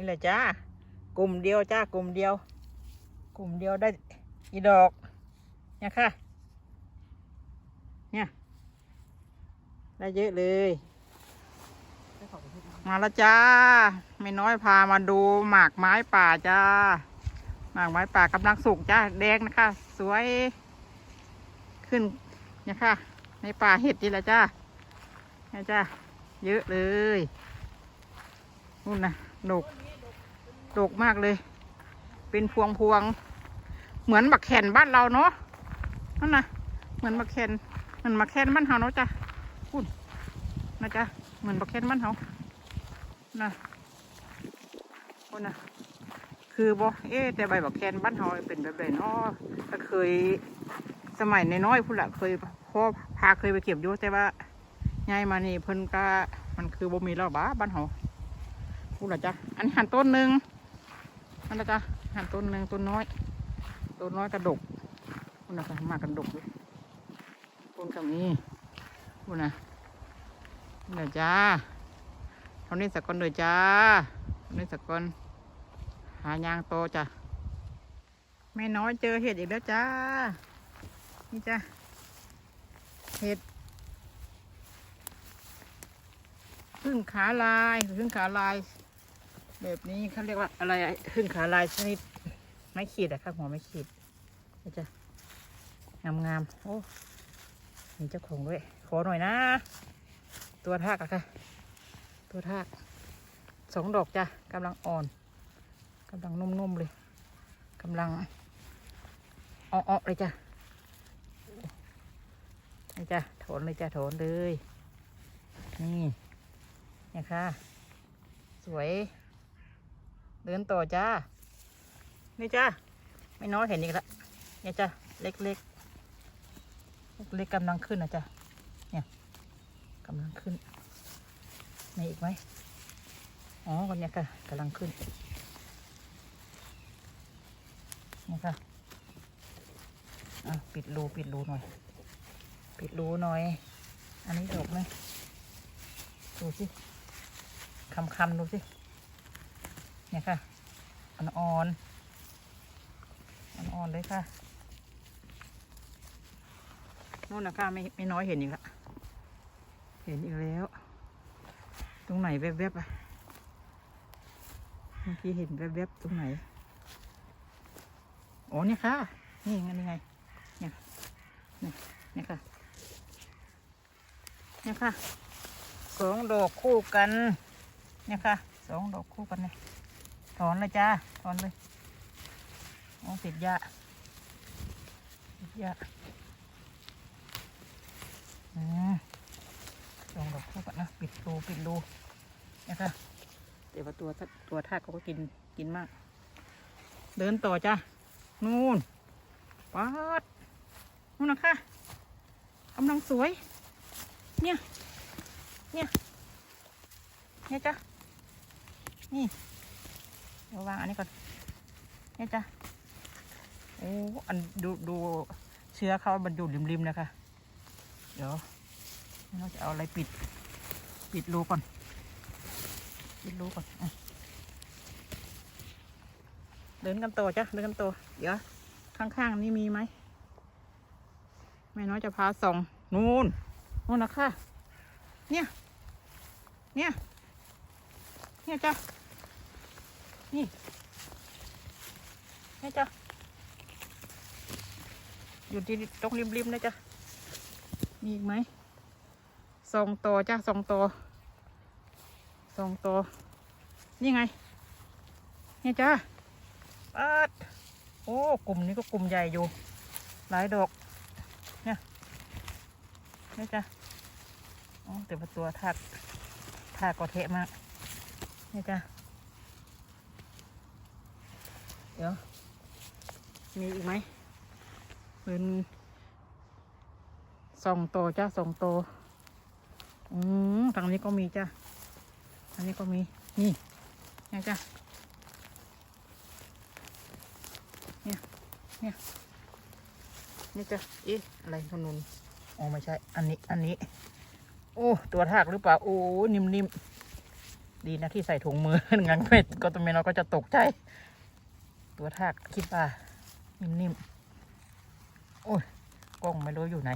นี่แหละจ้ากลุ่มเดียวจ้ากลุ่มเดียว กลุ่มเดียวได้อีดอกเนี่ยค่ะ เนี่ย ได้เยอะเลยมาแล้วจ้า ไม่น้อยพามาดูหมากไม้ป่าจ้า หมากไม้ป่ากำลังสุกจ้าแดงนะคะ สวยขึ้นเนี่ยค่ะ ในป่าเห็ดนี่แหละจ้าเนี่ยจ้าเยอะเลยนู่นนะ ดก ดกมากเลย เป็นพวงพวง เหมือนบักแขนบ้านเราเนาะ นั่นนะเหมือนบักแขนเหมือนบักแขนบ้านเฮาเนาะจ้าคุณนะจ้าเหมือนบักแขนบ้านเฮานะคุณนะคือบ่เอ๊แต่ใบบักแขนบ้านเฮาเป็นแบบไหนเนาะก็เคยสมัยในน้อยพุ่นละเคยพ่อพาเคยไปเก็บอยู่แต่ว่าย้ายมานี่เพิ่นก็มันคือบ่มีแล้วบ้าบ้านเฮา พุ่นละจ้ะอันนี้หันต้นหนึ่งนั่นละจ้ะหันต้นหนึ่งต้นน้อยต้นน้อยกระดกพุ่นละจ้ะมากระดกเลยต้นกับนี้พุ่นะพุ่นละจ้าเท่านี้สักคนเลยจ้านี้สักคนหายางโตจ้ะแม่น้อยเจอเห็ดอีกแล้วจ้า นี่จ้ะเห็ดพึ่งขาลายพึ่งขาลาย แบบนี้เขาเรียกว่าอะไรอะพึ่งขาลายชนิดไม้ขีดอะครับหัวไม้ขีดจะงามงามๆโอ้มีเจ้าของด้วย ขอหน่อยนะ ตัวทากอะค่ะ ตัวทากสองดอกจ้ะกำลังอ่อนกำลังนุ่มๆเลยกำลังอ่อๆเลยจ้ะนี่จ้ะโถนเลยจ้ะโถนเลย นี่เนี่ยค่ะ สวย เดินต่อจ้า นี่จ้า ไม่น้อยเห็นอีกแล้วเนี่ยจ้ะเล็กๆ เล็กกำลังขึ้นนะจ้ะเนี่ยกำลังขึ้นมีอีกไหมอ๋อคนนี้ค่ะกำลังขึ้นเนี่ยค่ะอะปิดรูปิดรูหน่อย ปิดรูหน่อย อันนี้ดกไหมดูสิคำคำๆดูสิ เนี่ยค่ะอ่อนอ่อนอ่อนอ่อนๆเลยค่ะนู่นนะคะไม่ไม่น้อยเห็นอีกละเห็นอีกแล้ว ตรงไหนแวบๆอะเมื่อกี้เห็นแวบๆตรงไหนอ๋อเนี่ยค่ะ นี่ไงนี่ไงเนี่ยเนี่ยเนี่ยค่ะเนี่ยค่ะสองดอกคู่กันเนี่ยค่ะสองดอกคู่กันเนี่ย ถอนเลยจ้า ถอนเลยโอ้ติดยาติดยาอืมสองดอกคู่กันนะ ปิดรูปิดรูเนี่ยค่ะแต่ว่าตัวตัวทากเขาก็กินกินมาก เดินต่อจ้านู่นป๊าดนู่นนะคะกำลังสวย เนี่ย เนี่ย เนี่ยจ้ะนี่ เดี๋ยววางอันนี้ก่อนเนี่ยจ้ะโอ้อันดูดูเชื้อเขามันอยู่ริมๆนะคะ เดี๋ยวเราจะเอาอะไรปิด ปิดรูก่อน ปิดรูก่อนอเดินกันต่อจ้ะเดินกันต่อเดี๋ยวข้างๆนี่มีไหมแม่น้อยจะพาส่องนู่นนู่นนะคะเนี่ย เนี่ย เนี่ยจ้ะ นี่เนี่ยจ้ะอยู่ที่ตรงริมๆนะจ้ะมีอีกไหมสองตัวจ้ะสองตัวสองตัวนี่ไงเนี่ยจ้ะปัดโอ้ กลุ่มนี้ก็กลุ่มใหญ่อยู่ หลายดอก เนี่ยนี่จ้ะอ๋อแต่ว่าตัวทากทากก็เทะมากนี่จ้ะ เดี๋ยว มีอีกไหมเป็นสองโตจ้ะสองโตอืมทางนี้ก็มีจ้ะทางนี้ก็มี นี่นี่จ้ะเนี่ย เนี่ย นี่จ้ะเอ๊ะ อะไรขนุนอ๋อไม่ใช่ อันนี้ อันนี้ โอ้ ตัวทากหรือเปล่า โอ้ นิ่มนิ่มดีนะที่ใส่ถุงมือ งั้นเป็ดก็ตัวเมนอยก็จะตกใจ ตัวทากคิดว่านิ่มๆ โอ้ยกล้องไม่รู้อยู่ไหน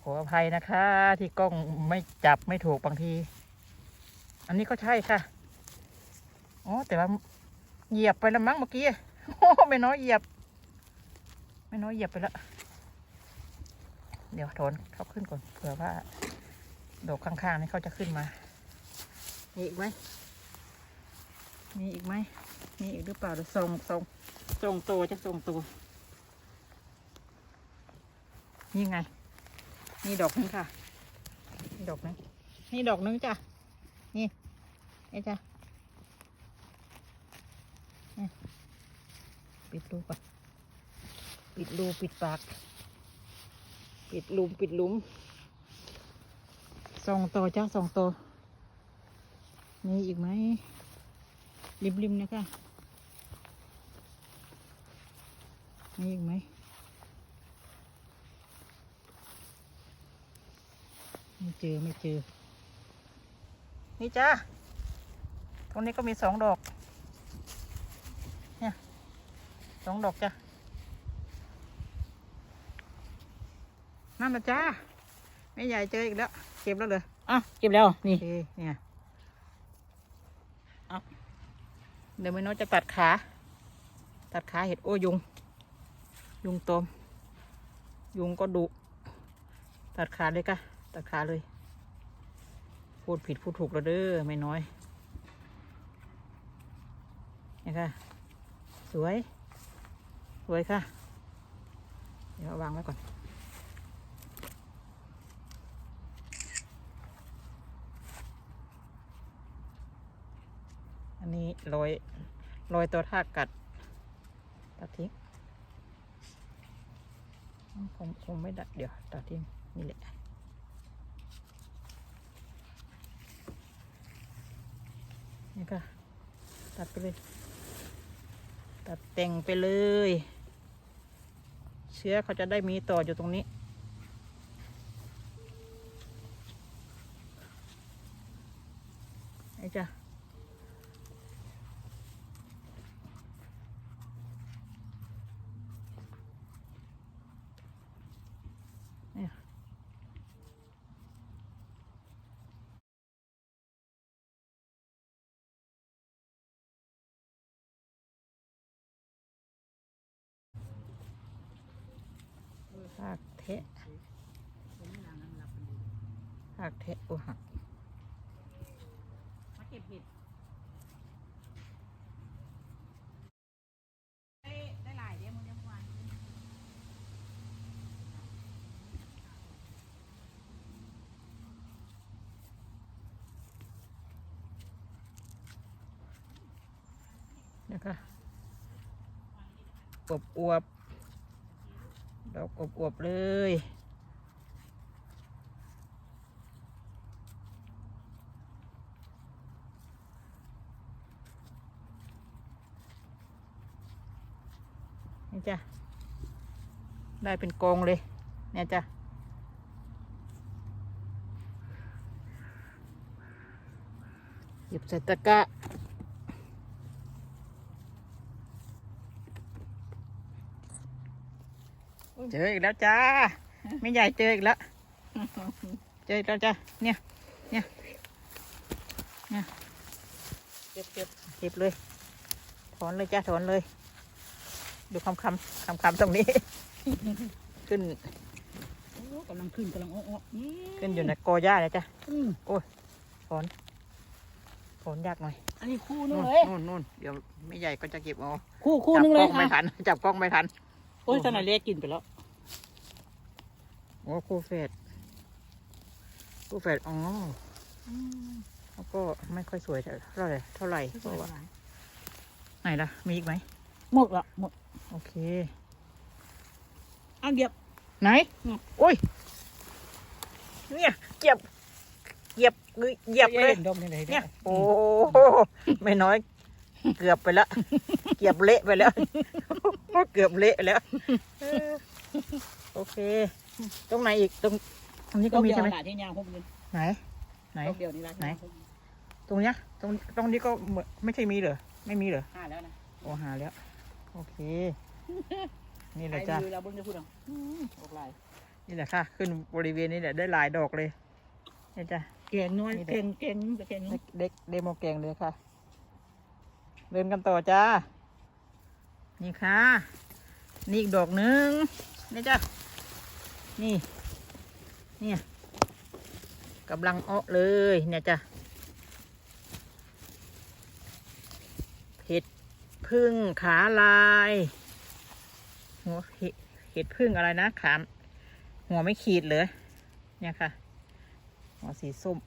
ขออภัยนะคะ ที่กล้องไม่จับไม่ถูกบางที อันนี้ก็ใช่ค่ะอ๋อแต่ว่าเหยียบไปแล้วมั้งเมื่อกี้โอ้ไม่น้อยเหยียบ ไม่น้อยเหยียบไปแล้ว เดี๋ยวโทนเขาขึ้นก่อนเผื่อว่าดอกข้างๆนี่เขาจะขึ้นมามีอีกไหม มีอีกไหม มีอีกหรือเปล่าเดี๋ยวส่งส่งส่งตัวจะส่งตัว นี่ไง นี่ดอกนึงค่ะมีดอกนึง นี่ดอกนึงจ้ะ นี่ไอ้จ้ะปิดรูก่อนปิดรูปิดปาก ปิดลุมปิดลุมส่งตัวจ้าส่งตัวมีอีกไหม ริมริมๆนะคะมีอีกไหมไม่เจอไม่เจอ นี่จ้าตรงนี้ก็มีสองดอก เนี่ยสองดอกจ้ะนั่นนะจ้าไม่ใหญ่เจออีกแล้ว เก็บแล้วเลยอะเก็บแล้ว นี่โอเคเนี่ยเอา เดี๋ยวไม่น้อยจะตัดขา ตัดขาเห็ดโอ้ยุง ยุงตอมยุงก็ดุ ตัดขาเลยกะตัดขาเลย พูดผิดพูดถูกแล้วเด้อไม่น้อยนี่ค่ะ สวย สวยค่ะ เดี๋ยววางไว้ก่อน อันนี้ โรยโรยตัวทากกัดตัดทิ้งคงคงไม่ได้เดี๋ยวตัดทิ้งนี่แหละนี่ค่ะตัดไปเลย ตัดแต่งไปเลย เชื้อเขาจะได้มีต่ออยู่ตรงนี้ไอ้จ้ะ หากเทะหากเทะโอ้หักมาเก็บเห็ดได้ได้หลายเดี๋ยวมึงยังวันนะคะอวบอวบ ดอกอวบอวบเลย นี่จ้ะ ได้เป็นกองเลย เนี่ยจ้ะหยิบใส่ตะกร้า เจออีกแล้วจ้าไม่ใหญ่เจออีกแล้ว เจออีกแล้วจ้าเนี่ย เนี่ย เนี่ย เก็บเก็บเก็บเลย ถอนเลยจ้าถอนเลย ดูคำคำคำคำตรงนี้ ขึ้นโอ้กำลังขึ้นกำลังอ้อๆอืมขึ้นอยู่ในกอหญ้าเลยจ้ะอืมถอนถอนยากหน่อย อันนี้คู่นึงนู่นเลยนู่นนู่นเดี๋ยวไม่ใหญ่ก็จะเก็บเอาคู่คู่จันึงกเลล้ยองไม่ค่ะทันจับกล้องไม่ทันโอ้ยสนายเล็กกินไปแล้ว โอ้คู่เฟดคู่เฟดอ๋อแล้วก็ไม่ค่อยสวยเท่าไหร่เท่าไหร่เพราะว่าไหนล่ะ มีอีกไหมหมดละหมดโอเคเอาเหยียบไหนอืมโอ้ยเนี่ยเหยียบเหยียบเหยียบเลยดมนี่เลยเนี่ยโอ้โหไม่น้อย เกือบไปแล้วเกือบเละไปแล้วเกือบเละไปแล้วเออโอเค ตรงไหนอีกตรงตรงนี้ก็มีใช่ไหมหนาที่ยางพวกนี้ไหน ไหนไหนดอกเดียวนี่ละไหน ตรงเนี้ยตรงตรงนี้ก็เหมือนไม่ใช่มีเหรอไม่มีเหรอห้าแล้วนะโอ้หาแล้ว โอเค นี่แหละจ้ะใครมือเราเบิ่งจะพูดเอาอืมออกลายนี่แหละค่ะ ขึ้นบริเวณนี้แหละได้หลายดอกเลยนี่จ้ะแกงน้อยนี่เด็กแกงแกงแต่แกงน้อยเด็กเดโมแกงเลยค่ะ เดินกันต่อจ้า นี่ค่ะ นี่อีกดอกหนึ่งนี่จ้ะ นี่ เนี่ยกำลังเอเลยเนี่ยจ้ะเห็ดพึ่งขาลายหัวเห็ดเห็ดพึ่งอะไรนะขามหัวไม่ขีดเลยเนี่ยค่ะหัวสีส้ม